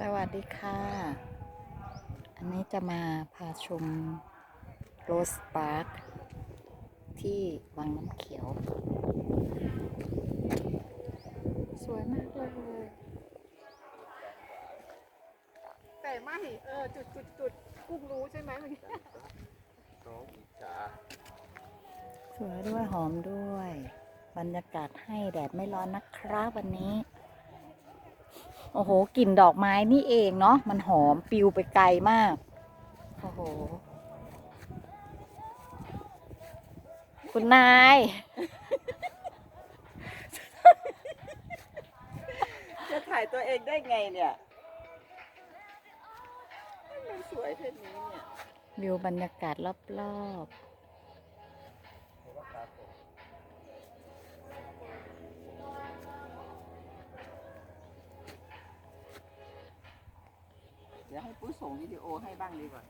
สวัสดีค่ะ อันนี้จะมาพาชมโรสปาร์คที่วังน้ำเขียว สวยมากเลยแต่ไม่เออจุดจุดจุดกุ้งรู้ใช่ไหมเมื่อกี้น้องอิจฉาสวยด้วยหอมด้วย บรรยากาศให้แดดไม่ร้อนนะครับวันนี้ โอ้โหกลิ่นดอกไม้นี่เองเนาะมันหอมปิวไปไกลมากโอ้โหคุณนายจะถ่ายตัวเองได้ไงเนี่ยมันสวยเช่นนี้เนี่ย วิวบรรยากาศรอบเดี๋ยวให้ปุ้ยส่งวิดีโอให้บ้างดีกว่า